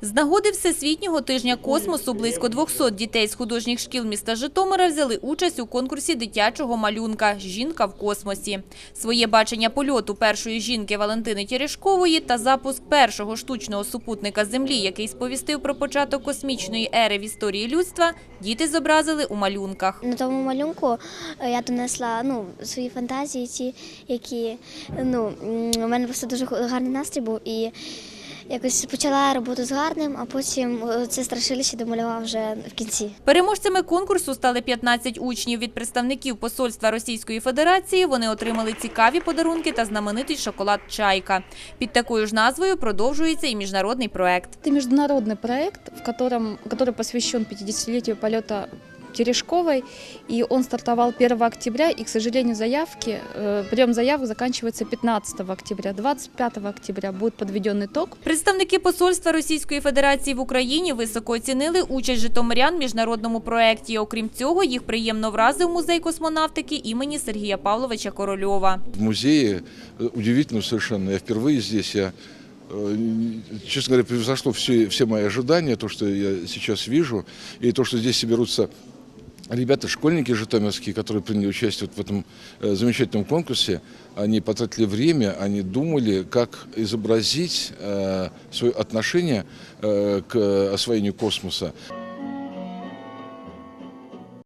З нагоди Всесвітнього тижня космосу близько 200 дітей з художніх шкіл міста Житомира взяли участь у конкурсі дитячого малюнка «Жінка в космосі». Своє бачення польоту першої жінки Валентини Терешкової та запуск першого штучного супутника Землі, який сповістив про початок космічної ери в історії людства, діти зобразили у малюнках. На тому малюнку е, я донесла ну, свої фантазії, ті, які ну, у мене просто дуже гарний настрій був. І якось почала роботу з гарним, а потім е, це страшилище домалював вже в кінці. Переможцями конкурсу стали 15 учнів від представників посольства Російської Федерації. Вони отримали цікаві подарунки та знаменитий шоколад «Чайка». Під такою ж назвою продовжується і міжнародний проект. Это международный проект, в котором, который посвящен 50-летию полета Терешковой, и он стартовал 1 октября, и, к сожалению, заявки, э, прием заявок заканчивается 15 октября. 25 октября будет подведен итог. Представники посольства Російської Федерації в Україні високо оцінили участь житомирян в міжнародному проекті. Окрім цього, їх приємно вразив музей космонавтики імені Сергія Павловича Корольова. в музее. Э, Удивительно совершенно. Я впервые здесь. Я, э, честно говоря, превзошло все, все мои ожидания, то, что я сейчас вижу, и то, что здесь соберутся ребята, школьники житомирские, которые приняли участие вот в этом э, замечательном конкурсе. Они потратили время, они думали, как изобразить э, свое отношение э, к освоению космоса.